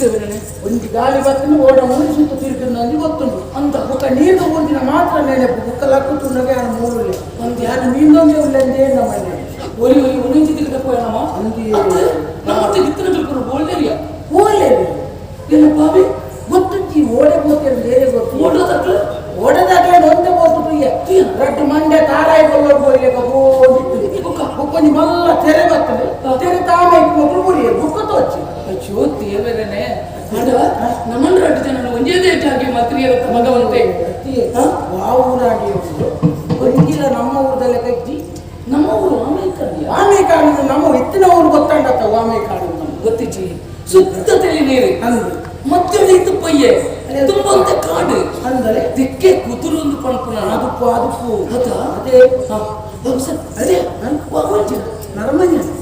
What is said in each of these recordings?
ನಿಜವೇ ಒಂದು ಗಾಳಿ ಬರ್ತನು ಓಡ ಮೂರು ಸುತ್ತು ತಿರುಗಿದ್ರು ನನಗೆ ಗೊತ್ತುಂಟು ಅಂತ ಬುಕ್ಕ ನೀರು ಒಂದಿನ ಮಾತ್ರ ನೆನಪು ಬುಕ್ಕಲ್ಲಿ ಹಾಕುತ್ತುಂಡಾಗ ಯಾರು ಮೂರು ಒಂದು ಯಾರು ನೀಂದೊಂದೇ ಇಲ್ಲ ಅಂದೇ ನಮ್ಮನೆ ஒரு ஒளிஞ்சு திக்கிட்ட போயிடலாமா அங்கே நம்மகிட்ட இத்தனை இருக்கிற ஓல்லேரியா ஓல்லேரியா என்ன பாவி ಗೊತ್ತಿ ಓಡೆ ಹೋಗ್ತೀರ ಬೇರೆ ಗೊತ್ತು ಓಡೋದಕ್ಕೆ ಓಡೋದಾಗಲೇ ಒಂದೇ ಹೋಗ್ತು ಪ್ರಿಯ ರಟ್ಟು ಮಂಡ್ಯ ತಾರಾಯಿ ಕೊಲ್ಲೋದು ಹೋಗ್ಲಿಕ್ಕ ಹೋಗಿತ್ತು ಬುಕ್ಕ ಬುಕ್ಕ ನಿಮ್ಮೆಲ್ಲ ತೆರೆ ಬರ್ತದೆ ತೆರೆ ತಾಮ ಇಟ್ಕೊಂಡು ಬುರಿಯ ಬುಕ್ಕ ತೋಚಿ ಶೋ ದೇವರನೇ ಅದ ನಮ್ಮನ್ನ ಅಡ್ಡ ಜನ ಒಂದೇದೇ ಹೆಚ್ಚಾಗಿ ಮತ್ರಿಯರ ಮಗವಂತೆ ಆ ಊರಾಗಿ ಗೊತ್ತಿಲ್ಲ ನಮ್ಮ ಊರದಲ್ಲೇ ಕಟ್ಟಿ ನಮ್ಮ ಊರು ಆಮೆ ಕಾಣಿ ನಮ್ಮ ಎತ್ತಿನ ಊರು ಗೊತ್ತಾಂಡತ್ತ ಆಮೆ ಕಾಣಿ ಗೊತ್ತಿಚ್ಚಿ ಸುತ್ತ ತಲೆ ನೀರು ಅಂದ್ರು ಮತ್ತೆ ಇತ್ತು ಪಯ್ಯೆ ತುಂಬಂತೆ ಕಾಡು ಅಂದರೆ ದಿಕ್ಕೆ ಕುದುರು ಒಂದು ಪಣಪುಣ ಅದಕ್ಕೂ ಅದಕ್ಕೂ ಅದ ಅದೇ ಅದೇ ನರಮಂಜ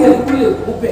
ಕೈಯಲ್ಲಿ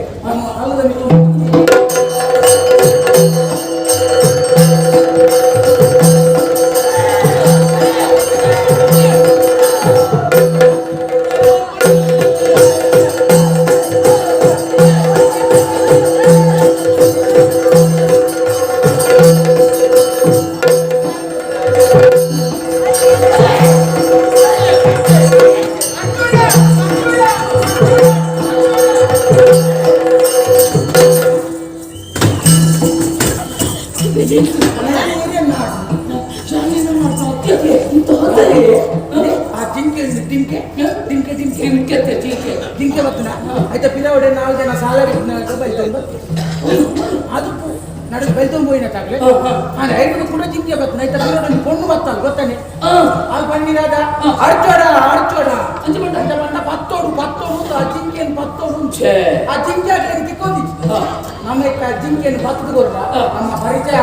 ಅಂತಾನೆ ಅಲ್ಲಿ ಬಂದಿರಾದ ಅರ್ಚೋಡ ಅರ್ಚೋಡ ಹಂಚ್ಕೊಂಡ ಹಂಚಕೊಂಡ ಪತ್ತೋಡು ಪತ್ತೋಡು ಅಂತ ಆ ಜಿಂಕೆಯನ್ನು ಪತ್ತೋಡು ಮುಂಚೆ ಆ ಜಿಂಕೆ ಅದಕ್ಕೆ ತಿಕ್ಕೊಂಡಿತ್ತು ನಮಗೆ ಆ ಜಿಂಕೆಯನ್ನು ಪತ್ತದು ಕೊಟ್ಟ ನಮ್ಮ ಪರಿಚಯ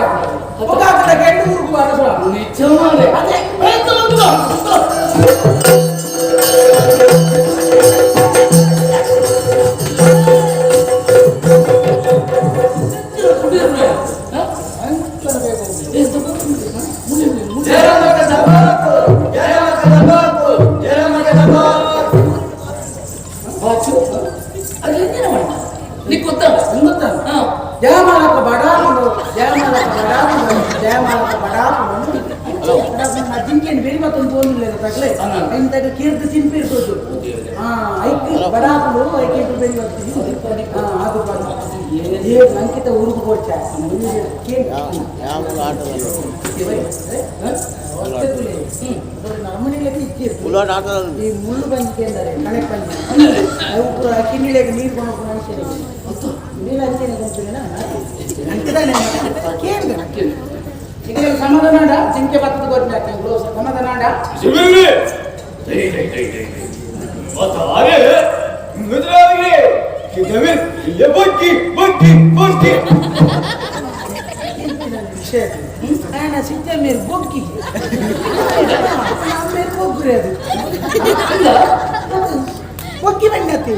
ಹೋಗಾಕದ ಗಂಡು ಹುಡುಗು ಅರಸ ನಿಜವಾಗಲೇ ಅದೇ ಏಳು ಅಂಕಿತ ಊರಿಗೆ ಕೊಡ್ತಾ ನಮ್ಮನೆಯಲ್ಲಿ ಈ ಮುಳ್ಳು ಬಂದಿಕೆ ಅಂದರೆ ಮನೆ ಪಂಚ ಕಿನ್ನಿಳಿಗೆ ನೀರು ಕೊಡೋಕೆ ಮನುಷ್ಯರು ನೀರು ಅಂಚೆನೆ ಕೊಡ್ತೀನಾ ಅಂಕಿತಾನೆ ಕೇಳಿದೆ ಈಗ ಸಮಾಧಾನ ಜಿಂಕೆ ಭತ್ತದ ಕೊಡ್ಬೇಕು ಗ್ಲೋಸ್ ಸಮಾಧಾನ ಮತ್ತೆ ಹಾಗೆ ಮುದ್ರಾಗಿ ये बंकी बंकी बंकी ఆయన సిద్ధ మీరు బొగ్గి మీరు బొగ్గురేదు ಬೊಕ್ಕಿ ಬಂಡತಿ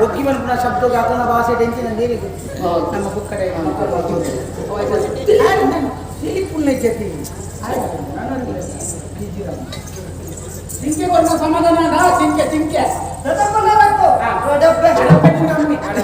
ಬೊಕ್ಕಿ ಬಂಡ ಶಬ್ದ ಗಾತನ ಭಾಷೆ ಟೆನ್ಷನ್ ಅಂದೇರಿ ನಮ್ಮ ಬುಕ್ಕಡೆ ಇಲ್ಲಿ ಪುಣ್ಯ ಜತಿ ಸಿಂಕೆ ಕೊಡ್ಮ ಸಮಾಧಾನ ಸಿಂಕೆ ಸಿಂಕೆ ದೊಡ್ಡಪ್ಪ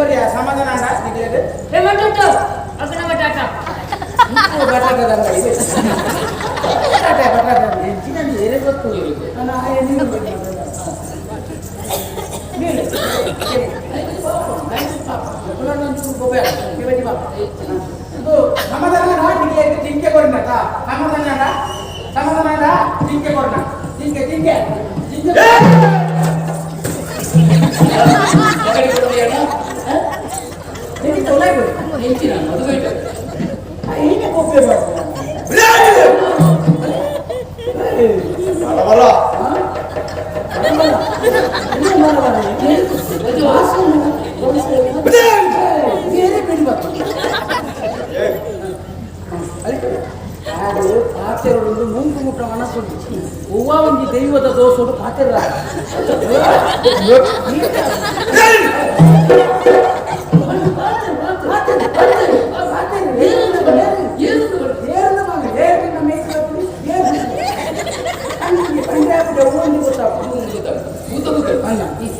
ಬರ್ಯಾ ಸಮಾಧಾನ ನಿಗಲೇದು ಟೊಮೆಟೊ ಅಕ್ಕನವ ಟಾಟಾ ಇದು ಬಟಾಟದ ಇದು ಟಾಟಾ ಬಟಾಟ ಹೆಚ್ಚಿನಲ್ಲಿ ಏನೇ ಗೊತ್ತು ನಾನು ಆ ಎಣ್ಣೆ சமதானா நீங்க திங்க கொடுங்கடா சமதானாடா சமதானாடா திங்க கொடுங்க திங்க திங்க திங்க ಎಂತ ಒಳ್ಳೆ ಹೇಳ್ತೀನಿ ನಾನು ಅದು ಬೇಡ ಹೀಗೆ ಹೋಗ್ಬೇಕು ಬರಲ್ಲ ಬೇರೆ ಬಿಡ್ಬೇಕು ಆದರೂ ಪಾತ್ರೆಗಳು ಮುಂಕು ಮುಟ್ಟ ಮನಸ್ಸುಂಟು ಹೂವ ಒಂದು ದೈವದ ದೋಸೋಡು ಪಾತ್ರೆ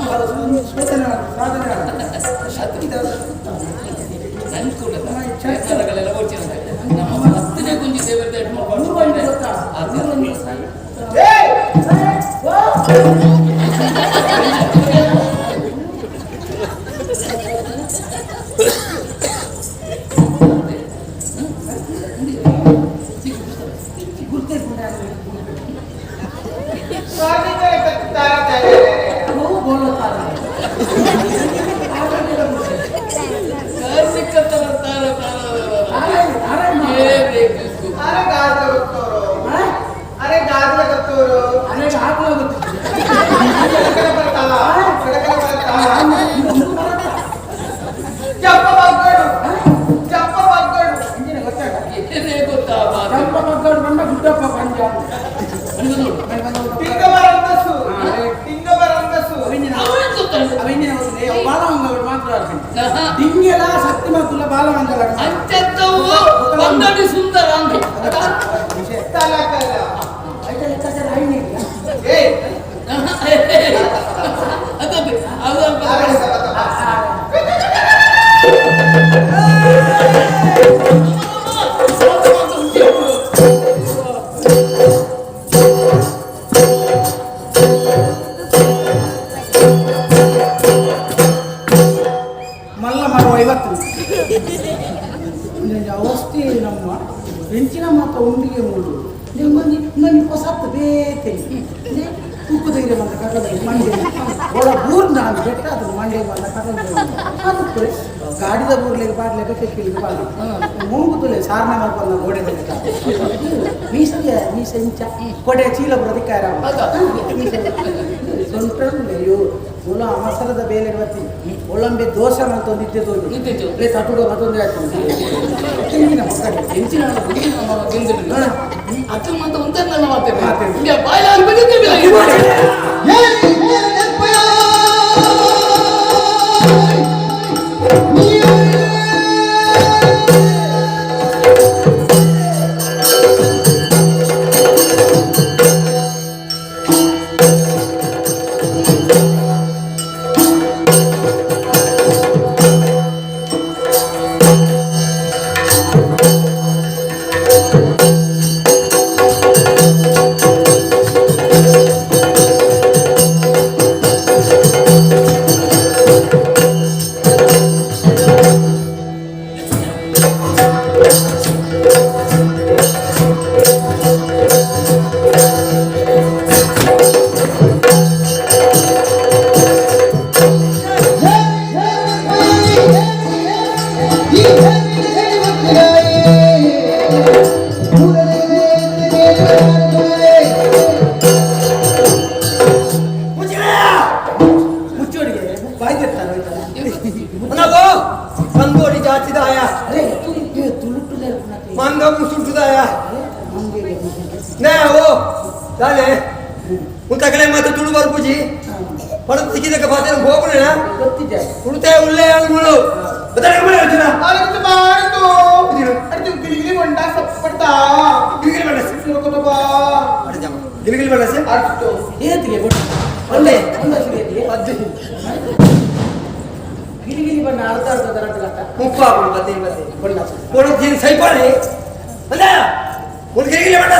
ನಮ್ಮ ಸಾಧನೆ ಸಾಧನೆ ಶಕ್ತಿ డింగెలా శక్తిమంతుల బాలమంగళ అంత్యత్తవు వందటి సుందరాంగి ತಿನ್ನಿ ಉಪ್ಪುದೀರಿ ಅಂತ ಕಟ್ಟೋದು ಮಂಡಿ ಒಳ ಊರ್ನ ಅಂತ ಬೆಟ್ಟ ಅದು ಮಂಡಿ ಅಂತ ಕಟ್ಟೋದು ಅದಕ್ಕೆ ಗಾಡಿದ ಊರ್ಲಿಗೆ ಬಾಡ್ಲಿಗೆ ಟೆಕ್ಕಿಲಿಗೆ ಬಾಡಿ ಮೂಗುತ್ತಲೇ ಸಾರಣ ಮಾಡ್ಕೊಂಡು ಗೋಡೆ ಮೀಸೆಯ ಮೀಸೆ ಇಂಚ ಕೊಡೆ ಚೀಲ ಬರೋದಕ್ಕೆ ಆರಾಮ ಅಯ್ಯೋ ಒಲ ಅವಸರದ ಬೇಲೆ ಬರ್ತಿ ಒಳ್ಳಂಬೆ ದೋಷ ಅಂತ ನಿದ್ದೆ ತೋರಿ ಪ್ಲೇ ತಟ್ಟುಡು ಅದೊಂದು ಹಾಕೊಂಡು ಹಿಂದಿನ ಹೆಂಚಿನ ಮಾತೇ ಉಂತಕಡೆ ಮಾತ್ರ ತುಳುಬಾರು ಪೂಜಿ ಪಡ ಸಿಕ್ಕಿದಕ್ಕೆ ಪಾತ್ರ ಹೋಗೋಣ ಉಳಿತಾಯ ಉಳ್ಳೇ ಆಳುಗಳು ಬದಲಾಗ ಮಾಡಿ ಅರ್ಜುನ ಗಿಲಿಗಿಲಿ ಬಂಡ ಸಪ್ಪಡ್ತಾ ಗಿಲಿಗಿಲಿ ಬಂಡ ಸಿಕ್ಕೋತಪ್ಪಾ ಗಿಲಿಗಿಲಿ ಬಂಡ ಸಿ ಅರ್ಜು ಏತಿಗೆ ಕೊಟ್ಟು ಒಳ್ಳೆ ಅಜ್ಜಿ ಗಿಲಿಗಿಲಿ ಬಂಡ ಅರ್ಧ ಅರ್ಧ ದರ ಅರ್ಧ ಮುಪ್ಪ ಬಂದೆ ಬಂದೆ ಕೊಡ ಜೀನ್ ಸೈಪಾಳೆ ಬಂದ ಒಂದು ಗಿಲಿಗಿಲಿ ಬಂಡ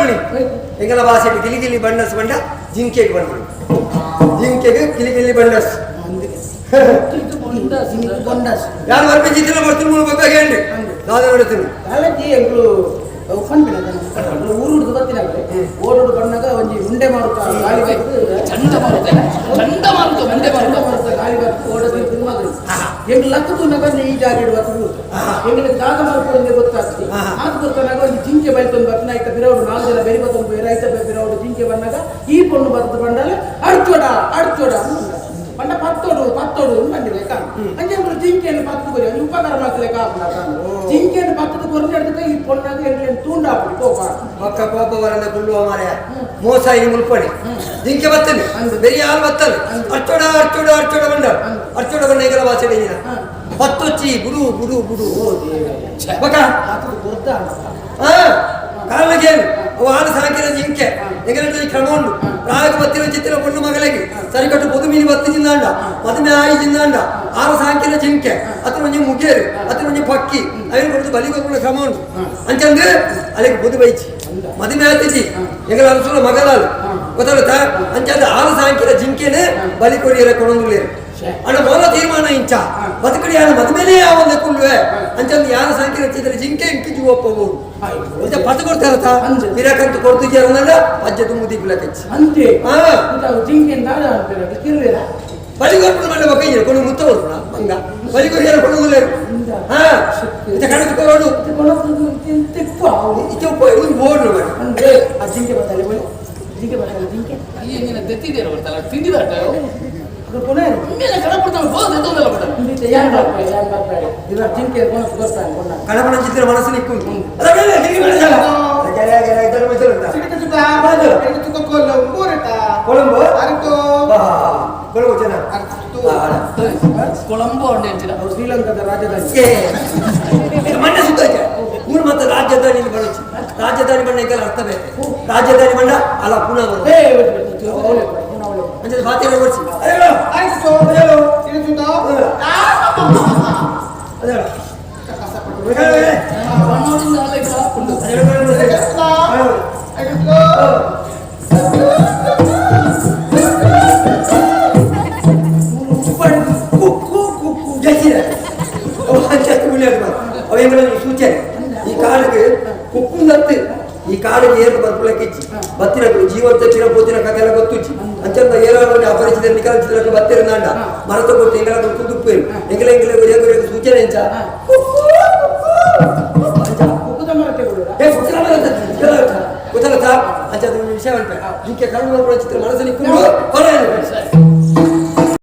ಬಂದ್ ಬಿಡಿ ಎಂಗಲ ಭಾಷೆಗೆ ಗಿಲಿ ಗಿಲಿ ಬಂಡಸ್ ಬಂಡ ಜಿಂಕೆಗೆ ಬಂದ್ಬಿಡು ಜಿಂಕೆಗೆ ಗಿಲಿ ಗಿಲಿ ಬಂಡಸ್ ಯಾರು ವರ್ಗ ಚಿತ್ರ ಬರ್ತೀನಿ ಮೂರು ಬಗ್ಗೆ ಹೇಳಿ ನಾನು ನೋಡ್ತೀನಿ ஊரு விட்டு பத்தினாங்க ஓடு பண்ணாக்க கொஞ்சம் முண்டை மாறுத்தோம் காலி பார்த்து சண்டை மாறுத்தேன் சண்டை மாறுத்தோம் முண்டை மாறுத்தோம் காலி பார்த்து ஓட திரும்ப எங்களுக்கு லக்கு தூணாக்க நீ ஜாக்கெட் வந்து எங்களுக்கு தாக்க மாறுப்போம் ತನಗ ಒಂದು ಜಿಂಕೆ ಬೈತೊಂದು ಬರ್ತನ ಆಯ್ತ ಪಿರವ್ರು ನಾಲ್ಕು ಜನ ಬೇರೆ ಬತ್ತೊಂದು ಬೇರೆ ಆಯ್ತ ಪಿರವ್ರು ಜಿಂಕೆ ಬಂದಾಗ ಈ ಪೊಣ್ಣು ಬರ್ತು ಬಂಡಲ್ಲ ಅಡ್ಚೋಡ ಅಡ್ಚೋಡ பண்ட பத்தோடு பத்தோடு பண்ணிருக்கா அஞ்சு ஒரு ஜிங்கேன்னு பத்துக்கு ஒரு உபகாரம் ஆக்கலக்கா ஜிங்கேன்னு பத்துக்கு ஒரு இடத்துக்கு இப்போ பொண்ணாக எங்களுக்கு தூண்டா அப்படி போப்பா மக்க கோப்ப வரல கொள்ளுவா மாறியா மோசாயி முல்படி ஜிங்க பத்தல் பெரிய ஆள் பத்தல் அர்ச்சோட அர்ச்சோட அர்ச்சோட பண்ண அர்ச்சோட பண்ண எங்களை வாசடைங்கிறேன் ಹೊತ್ತೊಚ್ಚಿ ಬುಡು ಬುಡು ಬುಡು ಮಗ ಕಾರಣಗೇನು ವಾಹನ ಸಾಕಿನ ಜಿಂಕೆ ಎಗರಲ್ಲಿ ಕಣಗೊಂಡು ರಾಗ ಬತ್ತಿನ ಚಿತ್ತಿನ ಪೊಣ್ಣು ಮಗಳಿಗೆ ಸರಿಕಟ್ಟು ಪೊದುಮಿನಿ ಬತ್ತಿ ಜಿಂದಾಂಡ ಮದುಮೆ ಆಯಿ ಜಿಂದಾಂಡ ಆರು ಸಾಕಿನ ಜಿಂಕೆ ಅತನ ಒಂಜಿ ಮುಗೇರು ಅತನ ಒಂಜಿ ಪಕ್ಕಿ ಅಯ್ಯನ ಕೊಟ್ಟು ಬಲಿ ಕೊಟ್ಟು ಕ್ರಮ ಉಂಟು ಅಂಚಂದು ಅಲ್ಲಿಗೆ ಬುದು ಬೈಚಿ ಮದುಮೆ ಆತಿಜಿ ಎಗಲ ಅರಸುಲ ಮಗಲಾಲು ಗೊತ್ತಾಗುತ್ತಾ ಅಂಚಂದು ಆರು ಸಾಕಿನ ಜಿಂಕೆನೆ ಬಲಿ ಕೊಡಿಯರ ಕೊಡೊಂದುಲೇರು ಅಣ್ಣ ಮೌಲ ತೀರ್ಮಾನ ಇಂಚ ಬದುಕಡಿ ಯಾನ ಮದ್ಮೇಲೆ ಯಾವ ಒಂದಕ್ಕುಳ್ವೆ ಅಂಚಂದು ಯಾನ ಸಂಖ್ಯೆ ಹಚ್ಚಿದ್ರೆ ಜಿಂಕೆ ಇಂಕಿಜು ಒಪ್ಪವು ಮತ್ತೆ ಪತ್ತು ಕೊಡ್ತಾರತ ಮಿರಾಕಂತ ಕೊಡ್ತಿದ್ದೀರ ಅನ್ನಲ್ಲ ಪಜ್ಜೆ ತುಂಬು ದಿಗ್ಲಕ್ಕೆ ಅಂತೆ ಹಾ ಜಿಂಕೆ ಬಲಿಗೊರ್ಪಣ ಮಾಡಬೇಕು ಇರು ಕೊಡು ಮುತ್ತ ಬರೋಣ ಮಂಗ ಬಲಿಗೊರ್ ಯಾರು ಕೊಡುವುದಿಲ್ಲ ಹಾ ಇದು ಕಣಕ್ಕೋಡು ತಿಕ್ಕು ಇದು ಉಪಯೋಗ ಬೋರ್ಡ್ ಮಾಡಿ ಜಿಂಕೆ ಬರ್ತಾರೆ ಜಿಂಕೆ ಬರ್ತಾರೆ ಜಿಂಕೆ ಈ ನಿನ್ನ ದತ್ತಿದೆ ಬರ್ತಾರ ತಿಂದಿದಾಟ ಕೊನೆಯರು ಮೇಲೆ ಕಡೆ ಕೊಡ್ತಾನೆ ಹೋದ ತೊಂದರೆ ಕೊಡ್ತಾನೆ ಯಾರು ಬರ್ತಾರೆ ಯಾರು ಬರ್ತಾರೆ ಇಲ್ಲ ಚಿಂತೆ ಕೊನೆ ಕೊಡ್ತಾನೆ ಕೊನೆ ಕಡಪಣ ಚಿತ್ರ ಮನಸ್ಸು ನಿಕ್ಕು ಅದಕ್ಕೆ ಹೇಗೆ ಬೆಳೆಸಲ್ಲ ಜರೆ ಜರೆ ಇದರ ಬೆಳೆಸಲ್ಲ ಸಿಕ್ಕ ಚುಕ್ಕ ಬಾದು ಸಿಕ್ಕ ಚುಕ್ಕ ಕೊಲ್ಲ ಊರಟ ಕೊಳಂಬು ಅರಟು ಕೊಳಂಬು ಜನ ಕೊಳಂಬು ಅಂತ ಹೇಳ್ತೀರಾ ಅವರು ಶ್ರೀಲಂಕಾದ ರಾಜಧಾನಿ ಮಣ್ಣ ಸುತ್ತಾಯ್ತ ಊರು ಮತ್ತು ರಾಜಧಾನಿ ಬಣ್ಣ ರಾಜಧಾನಿ ಬಣ್ಣ ಇದೆಲ್ಲ ಅರ್ಥ ಬೇಕು ರಾಜಧಾನಿ ಬಣ್ಣ ಅಲ್ಲ ಪುನಃ ಬರುತ್ತೆ మంచిది బాగా తెలియకొచ్చి ఈ కాళ్ళకి కుక్కు ఈ కాళ్ళకి ఏర్ప బతుకులకి ఇచ్చి బతిరకు జీవంతో చిరపోతిన కథలకు వచ్చి ಅಂಚೆಂದ ಏರಾಳುವನ್ನ ಅಪರಿಚಿತ ನಿಖರ ಚಿತ್ರಕ್ಕೆ ಬತ್ತಿರನಾಂಡ ಮರತ ಕೊಟ್ಟು ಎಂಗಳ ಕುದುಪ್ಪೇನು ಎಂಗಳ ಎಂಗಳ ಒರಿಯ ಸೂಚನೆ ಎಂಚ ಅಂಚ ವಿಷಯ ಅಂತೆ ಇಂಕೆ ಕಣ್ಣು ಚಿತ್ರ ಮನಸ್ಸು ನಿಕ್ಕೊಂಡು ಹೊರ